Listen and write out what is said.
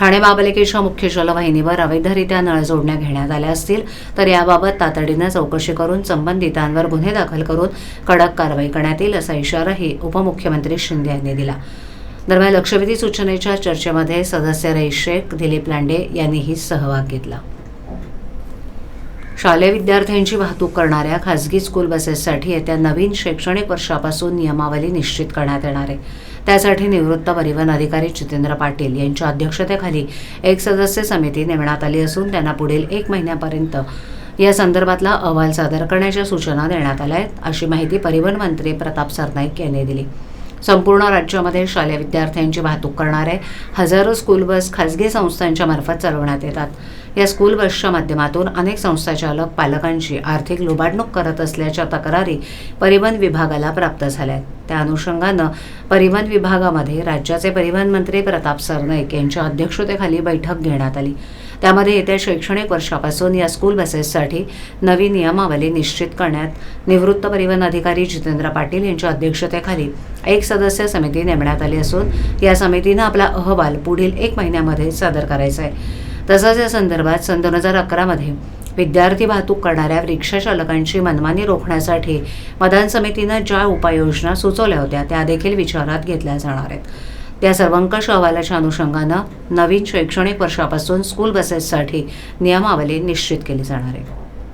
ठाणे महापालिकेच्या मुख्य जलवाहिनीवर अवैधरित्या नळ जोडण्या घेण्यात आल्या असतील तर याबाबत तातडीनं चौकशी करून संबंधितांवर गुन्हे दाखल करून कडक कारवाई करण्यात येईल असा इशाराही उपमुख्यमंत्री शिंदे यांनी दिला. दरम्यान लक्षवेधी सूचनेच्या चर्चेमध्ये सदस्य रईस शेख दिलीप लांडे यांनीही सहभाग घेतला. शालेय विद्यार्थ्यांची वाहतूक करणाऱ्या खासगी स्कूल बसेससाठी येत्या नवीन शैक्षणिक वर्षापासून नियमावली निश्चित करण्यात येणार आहे. त्यासाठी निवृत्त परिवहन अधिकारी जितेंद्र पाटील यांच्या अध्यक्षतेखाली एक सदस्य समिती नेमण्यात आली असून त्यांना पुढील एक महिन्यापर्यंत या संदर्भातला अहवाल सादर करण्याच्या सूचना देण्यात आल्या आहेत अशी माहिती परिवहन मंत्री प्रताप सरनाईक यांनी दिली. संपूर्ण राज्यामध्ये शालेय विद्यार्थ्यांची वाहतूक करणारे हजारो स्कूल बस खासगी संस्थांच्या मार्फत चालवण्यात येतात. या स्कूल बसच्या माध्यमातून अनेक संस्थाचालक पालकांची आर्थिक लुबाडणूक करत असल्याच्या तक्रारी परिवहन विभागाला प्राप्त झाल्या आहेत त्या अनुषंगानं परिवहन विभागामध्ये राज्याचे परिवहन मंत्री प्रताप सरनाईक यांच्या अध्यक्षतेखाली बैठक घेण्यात आली. त्यामध्ये येत्या शैक्षणिक वर्षापासून या स्कूल बसेससाठी नवी नियमावली निश्चित करण्यात निवृत्त परिवहन अधिकारी जितेंद्र पाटील यांच्या अध्यक्षतेखाली एक सदस्य समिती नेमण्यात आली असून या समितीनं आपला अहवाल पुढील एक महिन्यामध्ये सादर करायचा आहे. तसंच या संदर्भात सन दोन हजार अकरामध्ये विद्यार्थी वाहतूक करणाऱ्या रिक्षा चालकांची मनमानी रोखण्यासाठी मतदान समितीनं ज्या उपाययोजना सुचवल्या होत्या त्या देखील विचारात घेतल्या जाणार आहेत. त्या सर्वंकष अहवालाच्या अनुषंगानं नवीन शैक्षणिक वर्षापासून स्कूल बसेससाठी नियमावली निश्चित केली जाणार आहे.